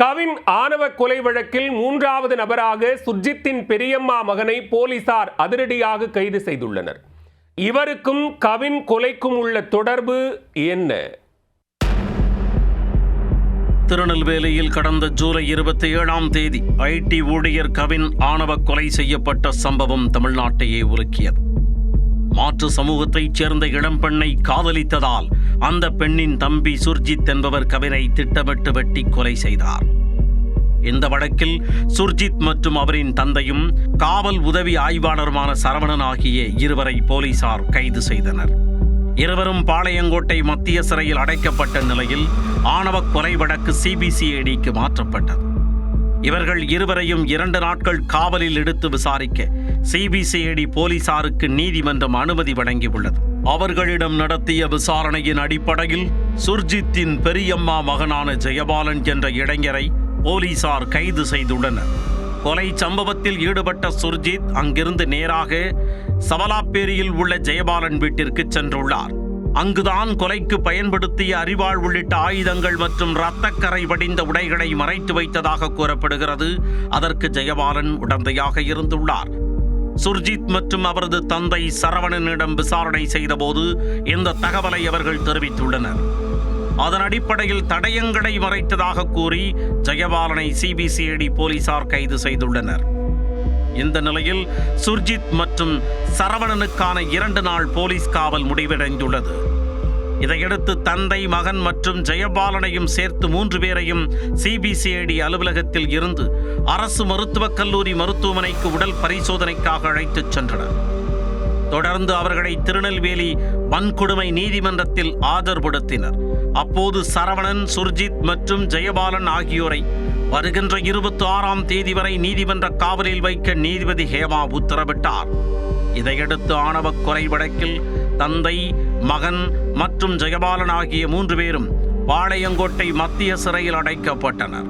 கவின் ஆணவ கொலை வழக்கில் மூன்றாவது நபராக சுர்ஜித்தின் பெரியம்மா மகனை போலீசார் அதிரடியாக கைது செய்துள்ளனர். இவருக்கும் கவின் கொலைக்கும் உள்ள தொடர்பு என்ன? திருநெல்வேலியில் கடந்த ஜூலை இருபத்தி ஏழாம் தேதி ஐடி ஊழியர் கவின் ஆணவ கொலை செய்யப்பட்ட சம்பவம் தமிழ்நாட்டையே உலுக்கியது மாற்று சமூகத்தைச் சேர்ந்த இளம்பெண்ணை காதலித்ததால் அந்த பெண்ணின் தம்பி சுர்ஜித் என்பவர் கவினை திட்டமிட்டு வெட்டி கொலை செய்தார். இந்த வழக்கில் சுர்ஜித் மற்றும் அவரின் தந்தையும் காவல் உதவி ஆய்வாளருமான சரவணன் ஆகிய இருவரை போலீசார் கைது செய்தனர். இருவரும் பாளையங்கோட்டை மத்திய சிறையில் அடைக்கப்பட்ட நிலையில் ஆணவ கொலை வழக்கு சிபிசிஐடிக்கு மாற்றப்பட்டது. இவர்கள் இருவரையும் இரண்டு நாட்கள் காவலில் எடுத்து விசாரிக்க சிபிசிஐடி போலீசாருக்கு நீதிமன்றம் அனுமதி வழங்கியுள்ளது. அவர்களிடம் நடத்திய விசாரணையின் அடிப்படையில் சுர்ஜித்தின் பெரியம்மா மகனான ஜெயபாலன் என்ற இளைஞரை போலீசார் கைது செய்துள்ளனர். கொலை சம்பவத்தில் ஈடுபட்ட சுர்ஜித் அங்கிருந்து நேராக சவலாப்பேரியில் உள்ள ஜெயபாலன் வீட்டிற்கு சென்றுள்ளார். அங்குதான் கொலைக்கு பயன்படுத்திய அறிவாள் உள்ளிட்ட ஆயுதங்கள் மற்றும் இரத்தக்கரை வடிந்த உடைகளை மறைத்து வைத்ததாக கூறப்படுகிறது. அதற்கு ஜெயபாலன் உடந்தையாக இருந்துள்ளார். சுர்ஜித் மற்றும் அவரது தந்தை சரவணனிடம் விசாரணை செய்தபோது இந்த தகவலை அவர்கள் தெரிவித்துள்ளனர். அதன் அடிப்படையில் தடயங்களை மறைத்ததாக கூறி ஜெயபாலனை சிபிசிஐடி போலீசார் கைது செய்துள்ளனர். இந்த நிலையில் சுர்ஜித் மற்றும் சரவணனுக்கான இரண்டு நாள் போலீஸ் காவல் முடிவடைந்துள்ளது. இதையடுத்து தந்தை மகன் மற்றும் ஜெயபாலனையும் சேர்த்து மூன்று பேரையும் சிபிசிஐடி அலுவலகத்தில் இருந்து அரசு மருத்துவக் கல்லூரி மருத்துவமனைக்கு உடல் பரிசோதனைக்காக அழைத்துச் சென்றனர். தொடர்ந்து அவர்களை திருநெல்வேலி வன்கொடுமை நீதிமன்றத்தில் ஆதரவுபடுத்தினர் அப்போது சரவணன் சுர்ஜித் மற்றும் ஜெயபாலன் ஆகியோரை வருகின்ற இருபத்தி ஆறாம் தேதி வரை நீதிமன்ற காவலில் வைக்க நீதிபதி ஹேமா உத்தரவிட்டார். இதையடுத்து ஆணவ கொலை வழக்கில் தந்தை மகன் மற்றும் ஜெயபாலன் ஆகிய மூன்று பேரும் பாளையங்கோட்டை மத்திய சிறையில் அடைக்கப்பட்டனர்.